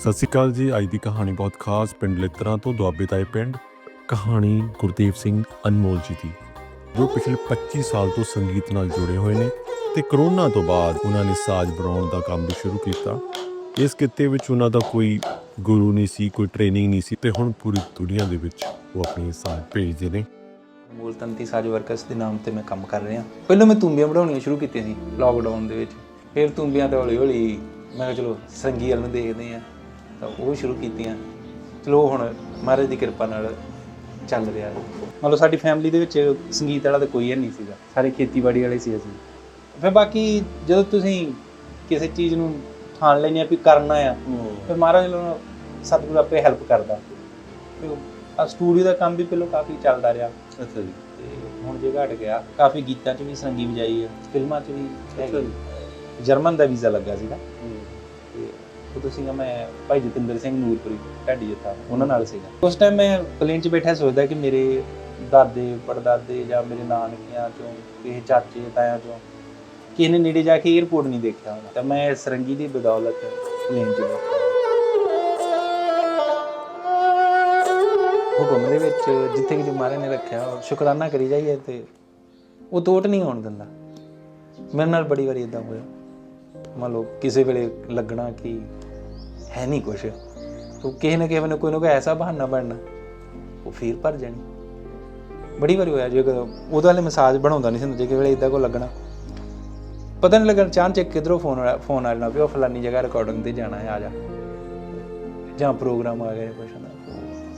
ਸਤਿ ਸ਼੍ਰੀ ਅਕਾਲ ਜੀ, ਅੱਜ ਦੀ ਕਹਾਣੀ ਬਹੁਤ ਖਾਸ, ਪਿੰਡ ਲਿੱਤਰਾਂ ਤੋਂ ਦੁਆਬੇ ਤਾਏ ਪਿੰਡ, ਕਹਾਣੀ ਗੁਰਦੇਵ ਸਿੰਘ ਅਨਮੋਲ ਜੀ ਦੀ, ਜੋ ਪਿਛਲੇ 25 ਸਾਲ ਤੋਂ ਸੰਗੀਤ ਨਾਲ ਜੁੜੇ ਹੋਏ ਨੇ ਤੇ ਕਰੋਨਾ ਤੋਂ ਬਾਅਦ ਉਹਨਾਂ ਨੇ ਸਾਜ਼ ਬਣਾਉਣ ਦਾ ਕੰਮ ਵੀ ਸ਼ੁਰੂ ਕੀਤਾ। ਇਸ ਕਿੱਤੇ ਵਿੱਚ ਉਹਨਾਂ ਦਾ ਕੋਈ ਗੁਰੂ ਨਹੀਂ ਸੀ, ਕੋਈ ਟ੍ਰੇਨਿੰਗ ਨਹੀਂ ਸੀ ਤੇ ਹੁਣ ਪੂਰੀ ਦੁਨੀਆ ਦੇ ਵਿੱਚ ਉਹ ਆਪਣੀ ਸਾਜ਼ ਭੇਜਦੇ ਨੇ। ਮੂਲ ਸਾਜ ਵਰਕਰਸ ਦੇ ਨਾਮ ਤੇ ਮੈਂ ਕੰਮ ਕਰ ਰਿਹਾ। ਪਹਿਲਾਂ ਮੈਂ ਤੂੰਬੀਆਂ ਬਣਾਉਣੀਆਂ ਸ਼ੁਰੂ ਕੀਤੀਆਂ ਸੀ ਲਾਕਡਾਊਨ ਦੇ ਵਿੱਚ। ਫਿਰ ਤੂੰਬੀਆਂ ਤੇ ਹੌਲੀ ਹੌਲੀ ਮੈਂ ਕਿਹਾ ਚਲੋ ਸੰਗੀ ਵੱਲ ਨੂੰ ਦੇਖਦੇ ਆ ਤਾਂ ਉਹ ਸ਼ੁਰੂ ਕੀਤੀਆਂ। ਚਲੋ ਹੁਣ ਮਹਾਰਾਜ ਦੀ ਕਿਰਪਾ ਨਾਲ ਚੱਲ ਰਿਹਾ ਮਤਲਬ ਸਾਡੀ ਫੈਮਿਲੀ ਦੇ ਵਿੱਚ ਸੰਗੀਤ ਵਾਲਾ ਤਾਂ ਕੋਈ ਨਹੀਂ ਸੀਗਾ। ਸਾਰੇ ਖੇਤੀਬਾੜੀ ਵਾਲੇ ਸੀ ਅਸੀਂ। ਫਿਰ ਬਾਕੀ ਜਦੋਂ ਤੁਸੀਂ ਕਿਸੇ ਚੀਜ਼ ਨੂੰ ਠਾਣ ਲੈਣੀ ਆ ਵੀ ਕਰਨਾ ਆ ਫਿਰ ਮਹਾਰਾਜ ਨੂੰ ਸਤਿਗੁਰੂ ਆਪੇ ਹੈਲਪ ਕਰਦਾ। ਤੇ ਆ ਸਟੂਡੀਓ ਦਾ ਕੰਮ ਵੀ ਪਹਿਲਾਂ ਕਾਫੀ ਚੱਲਦਾ ਰਿਹਾ। ਅੱਛਾ ਜੀ। ਤੇ ਹੁਣ ਜੇ ਘਟ ਗਿਆ ਕਾਫੀ ਗੀਤਾਂ 'ਚ ਵੀ ਸੰਗੀ ਵਜਾਈ ਹੈ ਫਿਲਮਾਂ 'ਚ ਵੀ। ਜਰਮਨ ਦਾ ਵੀਜ਼ਾ ਲੱਗਾ ਸੀਗਾ। ਉਦੋਂ ਸੀਗਾ ਮੈਂ ਭਾਈ ਜਤਿੰਦਰ ਸਿੰਘ ਨੂਰਪੁਰੀ, ਢਾਡੀ ਜੱਥਾ, ਉਹਨਾਂ ਨਾਲ ਸੀਗਾ। ਉਸ ਟਾਈਮ ਮੈਂ ਪਲੇਨ 'ਚ ਬੈਠਾ ਸੋਚਦਾ ਕਿ ਮੇਰੇ ਦਾਦੇ, ਪੜਦਾਦੇ ਜਾਂ ਮੇਰੇ ਨਾਨਕਿਆਂ ਚੋਂ ਕਿਸੇ ਚਾਚੇ, ਤਾਇਆਂ ਚੋਂ ਕਿਸੇ ਨੇੜੇ ਜਾ ਕੇ 에어ਪੋਰਟ ਨਹੀਂ ਦੇਖਿਆ ਹੋਣਾ। ਤਾਂ ਮੈਂ ਸਰੰਗੀ ਦੀ ਬਦੌਲਤ ਪਲੇਨ 'ਚ ਬੈਠਾ। ਹੁਕਮ ਦੇ ਵਿੱਚ ਜਿੱਥੇ ਕਿ ਮਹਾਰਾਜ ਨੇ ਰੱਖਿਆ ਸ਼ੁਕਰਾਨਾ ਕਰੀ ਜਾਈਏ ਤੇ ਉਹ ਤੋਟ ਨਹੀਂ ਹੋਣ ਦਿੰਦਾ। ਮੇਰੇ ਨਾਲ ਬੜੀ ਵਾਰੀ ਇਦਾਂ ਹੋਇਆ। ਮੰਨ ਲਓ ਕਿਸੇ ਵੇਲੇ ਲੱਗਣਾ ਕਿ ਹੈ ਨਹੀਂ ਕੁਛ, ਤੋ ਕਿਸੇ ਨਾ ਕਿਸੇ ਨੂੰ ਕੋਈ ਨਾ ਕੋਈ ਐਸਾ ਬਹਾਨਾ ਬਣਨਾ, ਉਹ ਫੇਰ ਭਰ ਜਾਣੀ। ਬੜੀ ਵਾਰੀ ਹੋਇਆ ਜੇ ਕਦੋਂ ਵਾਲੇ ਮਸਾਜ ਬਣਾਉਂਦਾ ਨਹੀਂ ਸੀ ਜੇ ਕਿਸੇ ਵੇਲੇ ਇਦਾਂ ਕੋ ਲੱਗਣਾ। ਪਤਾ ਨਹੀਂ ਲੱਗਣ ਚਾਂਚ ਇੱਕ ਕਿਧਰੋਂ ਫੋਨ ਫੋਨ ਆ ਲੈਣਾ ਵੀ ਉਹ ਫਲਾਨੀ ਜਗ੍ਹਾ ਰਿਕਾਰਡਿੰਗ ਤੇ ਜਾਣਾ ਹੈ, ਆ ਜਾ। ਜਾਂ ਪ੍ਰੋਗਰਾਮ ਆ ਗਿਆ ਕੁਛ ਨਾ।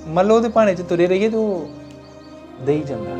ਮੰਨ ਲਓ ਉਹਦੇ ਭਾਣੇ 'ਚ ਤੁਰੇ ਰਹੀਏ ਤੇ ਉਹ ਦੇਈ ਜਾਂਦਾ।